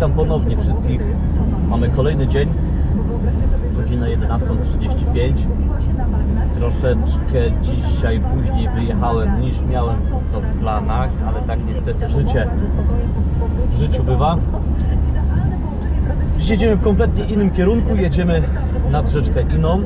Witam ponownie wszystkich. Mamy kolejny dzień, godzina 11.35. Troszeczkę dzisiaj później wyjechałem niż miałem to w planach, ale tak niestety życie w życiu bywa. Dziś jedziemy w kompletnie innym kierunku. Jedziemy nad rzeczkę Iną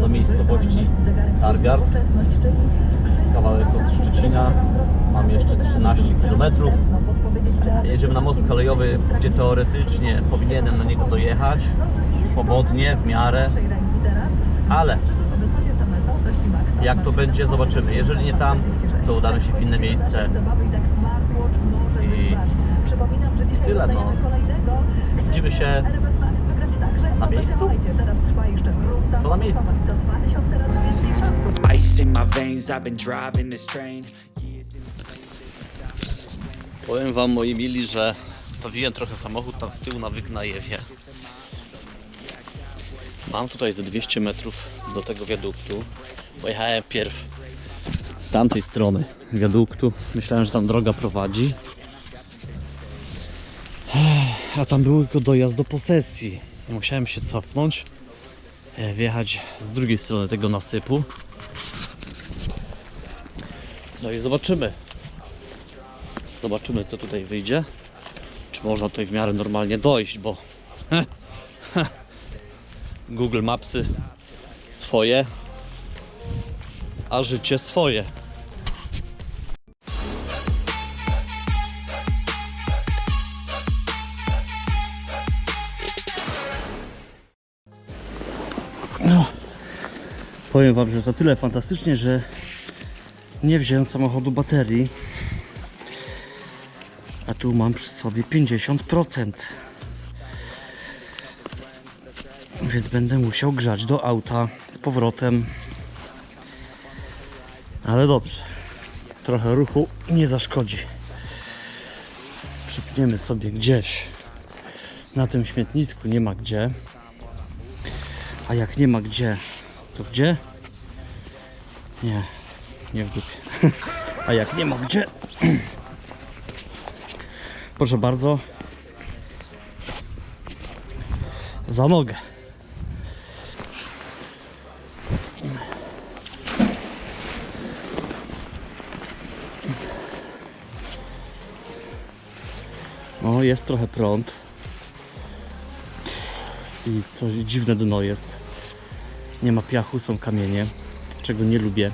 do miejscowości Stargard. Kawałek od Szczecina. Mam jeszcze 13 km. Jedziemy na most kolejowy, gdzie teoretycznie powinienem na niego dojechać swobodnie, w miarę, ale jak to będzie, zobaczymy. Jeżeli nie tam, to udamy się w inne miejsce. I, i tyle, no. Widzimy się na miejscu? Co na miejscu? Ice in my veins, I've been driving this train. Powiem Wam, moi mili, że stawiłem trochę samochód tam z tyłu na Wygnajewie. Mam tutaj ze 200 metrów do tego wiaduktu. Pojechałem pierw z tamtej strony wiaduktu. Myślałem, że tam droga prowadzi. A tam był tylko dojazd do posesji. Musiałem się cofnąć, e, wjechać z drugiej strony tego nasypu. No i zobaczymy, Zobaczymy co tutaj wyjdzie. Czy można tutaj w miarę normalnie dojść, bo Google Mapsy swoje, a życie swoje. No, powiem Wam, że to tyle fantastycznie, że nie wziąłem samochodu baterii. Tu mam przy sobie 50%. Więc będę musiał grzać do auta z powrotem. Ale dobrze. Trochę ruchu nie zaszkodzi. Przypniemy sobie gdzieś. Na tym śmietnisku nie ma gdzie. A jak nie ma gdzie, to gdzie? Nie, nie w dupie. A jak nie ma gdzie, Proszę bardzo. Za nogę. No, jest trochę prąd. I coś dziwne dno jest. Nie ma piachu, są kamienie, czego nie lubię.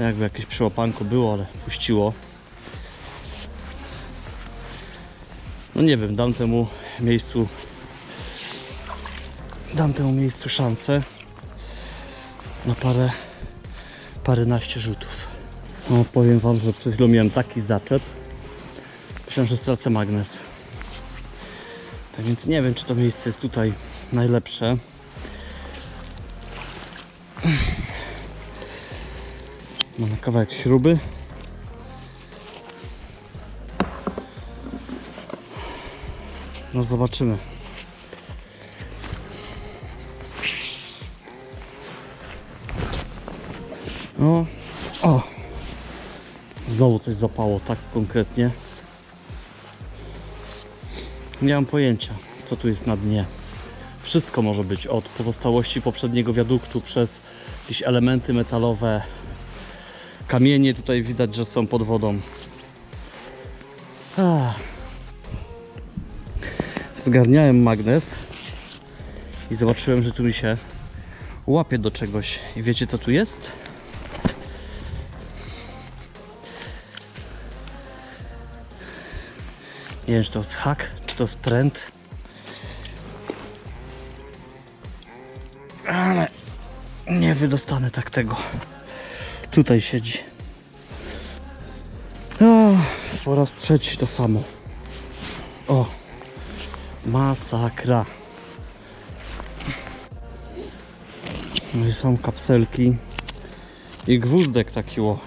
Jakby jakieś przełapanko było, ale puściło. No nie wiem, dam temu miejscu dam temu miejscu szansę na parę paręnaście rzutów. No powiem wam, że przed chwilą miałem taki zaczep. Myślałem, że stracę magnes. Tak więc nie wiem, czy to miejsce jest tutaj najlepsze. Mamy kawałek śruby. No zobaczymy. No, o! Znowu coś złapało tak konkretnie. Nie mam pojęcia, co tu jest na dnie. Wszystko może być od pozostałości poprzedniego wiaduktu przez jakieś elementy metalowe, Kamienie tutaj widać, że są pod wodą. Ach. Zgarniałem magnes i zobaczyłem, że tu mi się łapie do czegoś. I wiecie co tu jest? Nie wiem, czy to jest hak, czy to jest pręt. Ale nie wydostanę tak tego. Tutaj siedzi. O, po raz trzeci to samo. O, masakra. No i są kapselki i gwózdek taki o.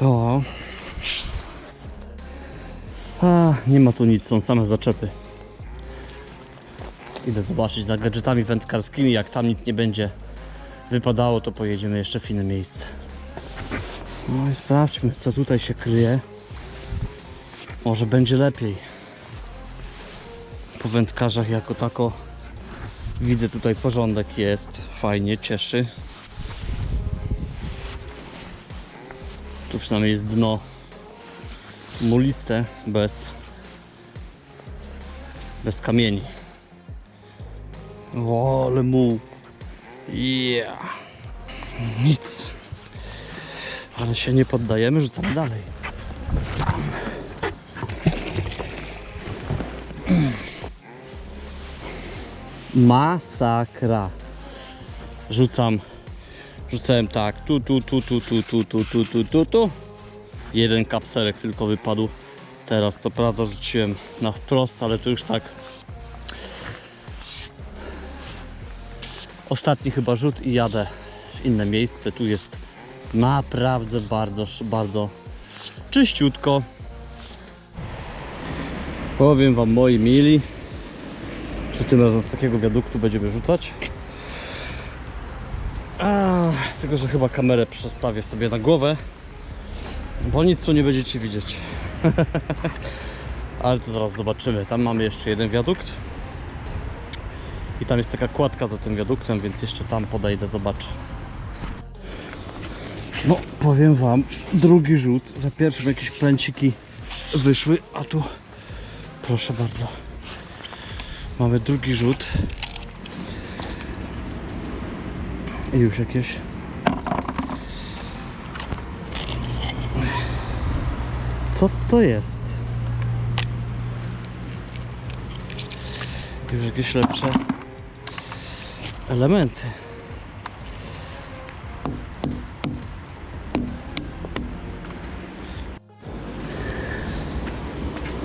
O. A, nie ma tu nic, są same zaczepy. Idę zobaczyć za gadżetami wędkarskimi, jak tam nic nie będzie wypadało, to pojedziemy jeszcze w inne miejsce. No i sprawdźmy, co tutaj się kryje. Może będzie lepiej. Po wędkarzach jako tako widzę tutaj porządek jest, fajnie, cieszy. Tu przynajmniej jest dno muliste, bez, bez kamieni. O, ale muł. Yeah. Nic. Ale się nie poddajemy, rzucamy dalej. Masakra. Rzucam. Rzucałem tak. Tu, tu, tu, tu, tu, tu, tu, tu, tu, tu, tu. Jeden kapselek tylko wypadł. Teraz co prawda rzuciłem na wprost, ale to już tak. Ostatni chyba rzut i jadę w inne miejsce. Tu jest naprawdę bardzo, bardzo czyściutko. Powiem wam moi mili, czy tym razem z takiego wiaduktu będziemy rzucać. A, tylko, że chyba kamerę przestawię sobie na głowę, bo nic tu nie będziecie widzieć. Ale to zaraz zobaczymy. Tam mamy jeszcze jeden wiadukt. I tam jest taka kładka za tym wiaduktem, więc jeszcze tam podejdę, zobaczę. No, powiem wam, drugi rzut. Za pierwszym jakieś pręciki wyszły, a tu proszę bardzo. Mamy drugi rzut. I już jakieś. Co to jest? Już jakieś lepsze elementy.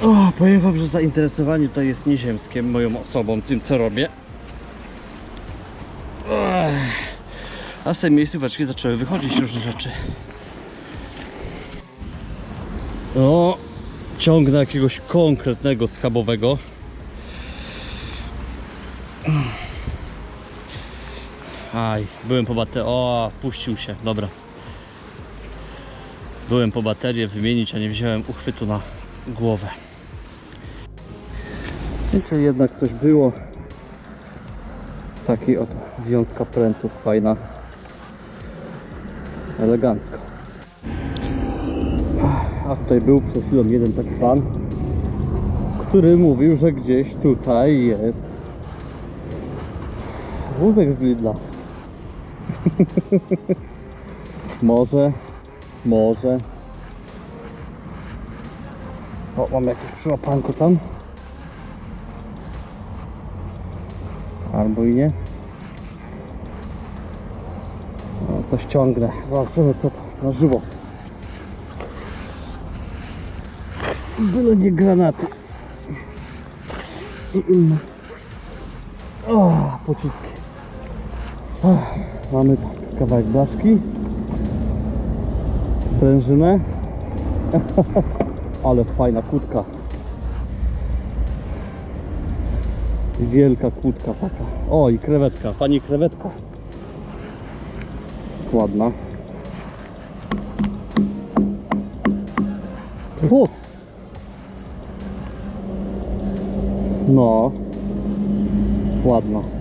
O, powiem wam, że zainteresowanie to jest nieziemskie moją osobą, tym co robię. A z tej miejscóweczki zaczęły wychodzić różne rzeczy. O, ciągnę jakiegoś konkretnego schabowego. Aj, byłem po baterię. O, puścił się, dobra. Byłem po baterię wymienić, a nie wziąłem uchwytu na głowę. Wiecie, jednak coś było. Taki oto wiązka prętów, fajna. Elegancko. A tutaj był przed chwilą jeden taki pan, który mówił, że gdzieś tutaj jest wózek z Lidla. może, może. O, mam jakieś przyłapanko tam. Albo i nie. No, coś ciągnę. Zobaczymy co to na żywo. Byle nie granaty. Mm. O, pociski. O, mamy kawałek blaszki. Sprężynę. Ale fajna kłódka. Wielka kłódka taka. O i krewetka, pani krewetka. Ładna. O! No. Ładna.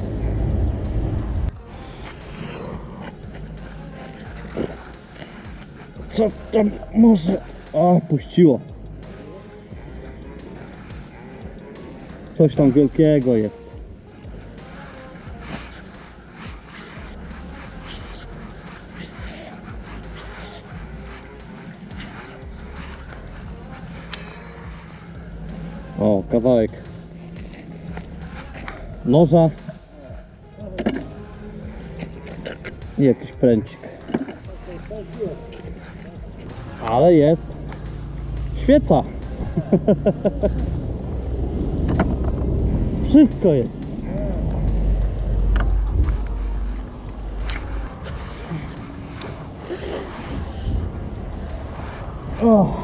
Co tam może? A, puściło. Coś tam wielkiego jest. O, kawałek noża i jakiś pręcik. Ale jest świeca. Wszystko jest. O.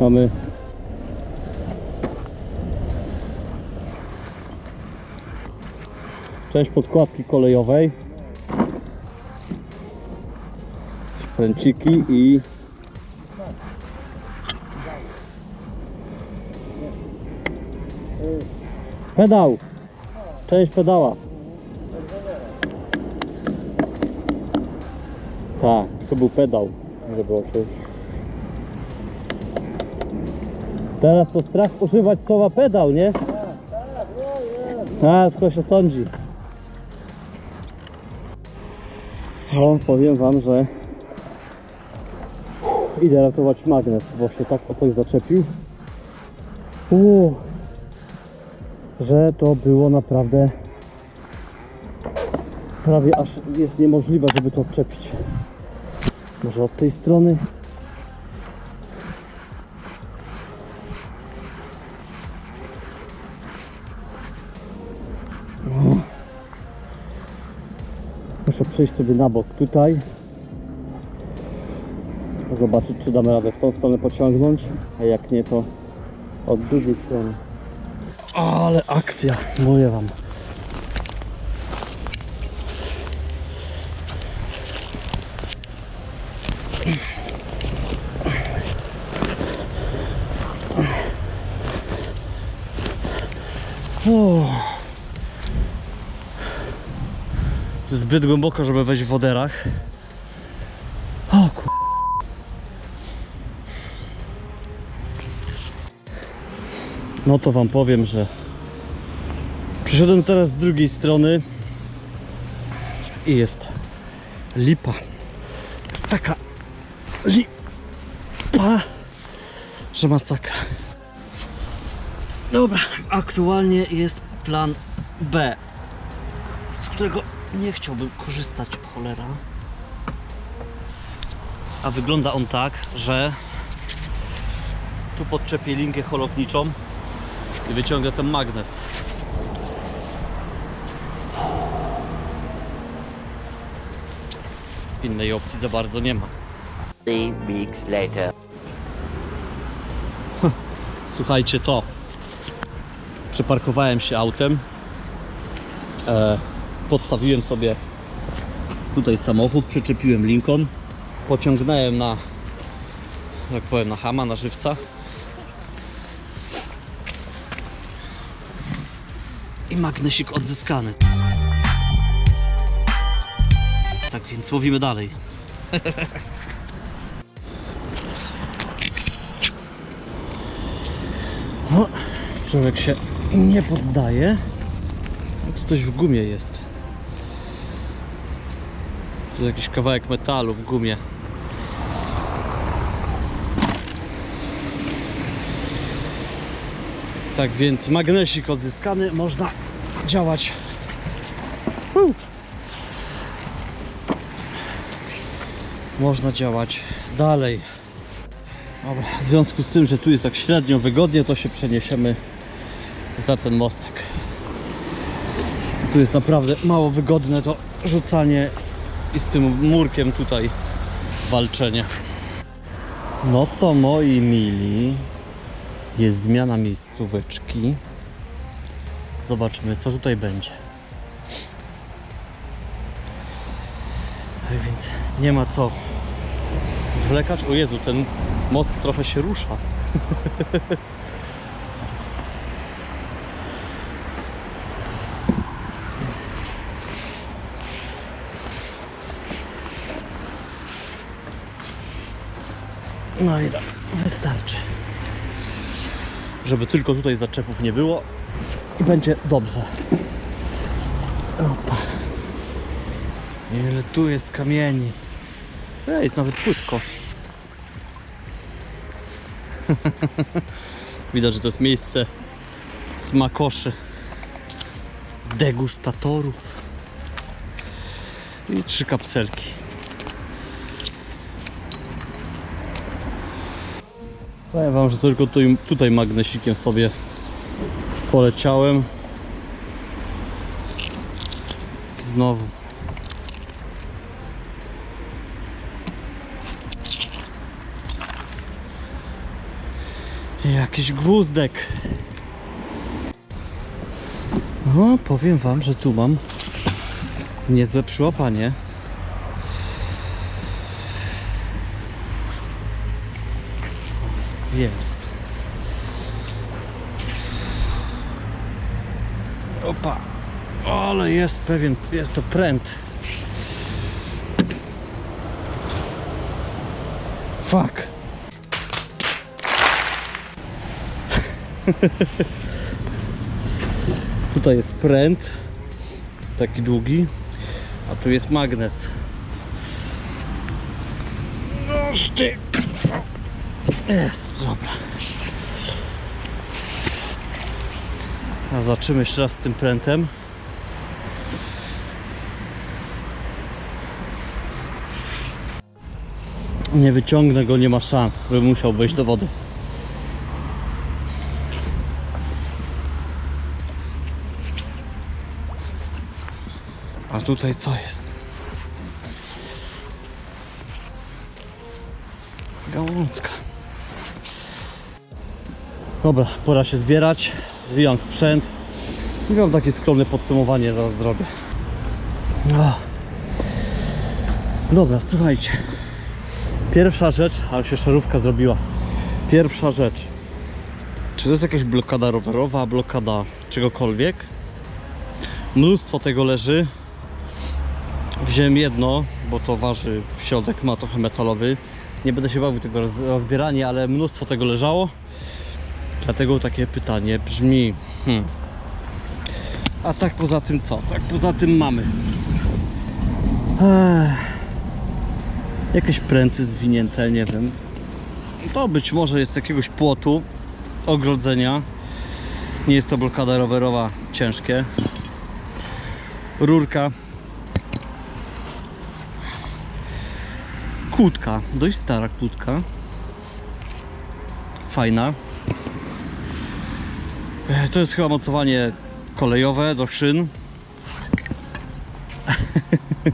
Mamy część podkładki kolejowej. Pręciki i pedał. Część pedała. Tak, to był pedał, żeby oczywiście. Teraz to strach używać słowa pedał, nie? Tak, to się sądzi. O, powiem wam, że idę ratować magnes, bo się tak o coś zaczepił. Uuu, że to było naprawdę prawie aż jest niemożliwe, żeby to odczepić. Może od tej strony. Muszę przejść sobie na bok tutaj. Zobaczyć, czy damy radę w tą stronę pociągnąć, a jak nie, to od drugiej strony. Ale akcja, mówię wam. Uff. Zbyt głęboko, żeby wejść w woderach. No to wam powiem, że przyszedłem teraz z drugiej strony i jest lipa. Jest taka lipa, że masakra. Dobra, aktualnie jest plan B, z którego nie chciałbym korzystać, cholera. A wygląda on tak, że tu podczepię linkę holowniczą i wyciągę ten magnes. Innej opcji za bardzo nie ma. Three weeks later. Słuchajcie to. Przeparkowałem się autem. E, podstawiłem sobie tutaj samochód, przyczepiłem linką. Pociągnąłem na, jak powiem, na hama, na żywca. I magnesik odzyskany. Tak więc łowimy dalej. No, człowiek się nie poddaje. No tu coś w gumie jest. Tu jakiś kawałek metalu w gumie. Tak więc magnesik odzyskany, można działać. Uu. Można działać dalej. Dobra, w związku z tym, że tu jest tak średnio wygodnie, to się przeniesiemy za ten mostek. Tu jest naprawdę mało wygodne to rzucanie i z tym murkiem tutaj walczenie. No to moi mili, jest zmiana miejscóweczki. Zobaczymy co tutaj będzie. Tak więc nie ma co zwlekać. O Jezu, ten most trochę się rusza. No i tak, wystarczy. Żeby tylko tutaj zaczepów nie było i będzie dobrze. Opa. Ile tu jest kamieni. Ej, nawet płytko. Widać, że to jest miejsce smakoszy, degustatorów i trzy kapselki. Powiem Wam, że tylko tutaj magnesikiem sobie poleciałem. Znowu. Jakiś gwózdek. No, powiem Wam, że tu mam niezłe przyłapanie. Opa. Ale jest pewien, jest to pręt. Fuck. Tutaj jest pręt, taki długi, a tu jest magnes. No ty. Jest, dobra. A zobaczymy jeszcze raz z tym prętem. Nie wyciągnę go, nie ma szans, by musiał wejść do wody. A tutaj co jest? Gałązka. Dobra, pora się zbierać. Zwijam sprzęt. I mam takie skromne podsumowanie, zaraz zrobię. Dobra, słuchajcie. Pierwsza rzecz, ale się szarówka zrobiła. Pierwsza rzecz. Czy to jest jakaś blokada rowerowa, blokada czegokolwiek? Mnóstwo tego leży. Wziąłem jedno, bo to waży, środek ma trochę metalowy. Nie będę się bawił tego roz- rozbierania, ale mnóstwo tego leżało. Dlatego takie pytanie brzmi. Hmm. A tak poza tym co? Tak poza tym mamy. Ech. Jakieś pręty zwinięte, nie wiem. To być może jest jakiegoś płotu, ogrodzenia. Nie jest to blokada rowerowa, ciężkie. Rurka. Kłódka, dość stara kłódka. Fajna. E, To jest chyba mocowanie kolejowe do szyn.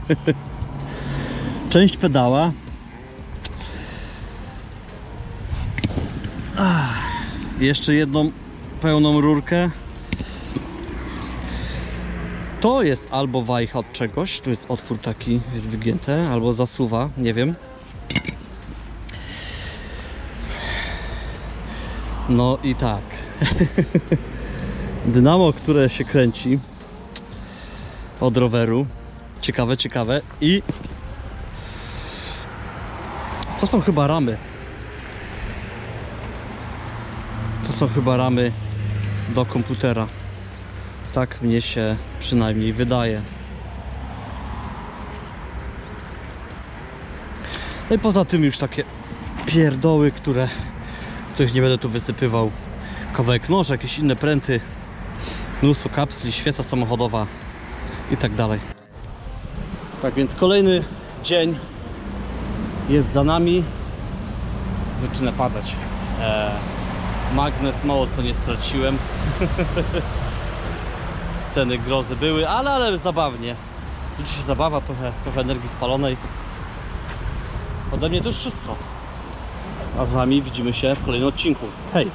Część pedała. Jeszcze jedną pełną rurkę. To jest albo wajcha od czegoś, tu jest otwór taki, jest wygięte, albo zasuwa, nie wiem. No i tak. Dynamo, które się kręci od roweru. Ciekawe, ciekawe. I to są chyba ramy. To są chyba ramy do komputera. Tak mnie się przynajmniej wydaje. No i poza tym już takie pierdoły, które których nie będę tu wysypywał. Kawałek noża, jakieś inne pręty, mnóstwo kapsli, świeca samochodowa i tak dalej. Tak więc kolejny dzień jest za nami. Zaczyna padać. Eee, magnes mało co nie straciłem. Sceny grozy były, ale, ale zabawnie. Liczy się zabawa, trochę, trochę energii spalonej. Ode mnie to już wszystko. A z Wami widzimy się w kolejnym odcinku. Hej!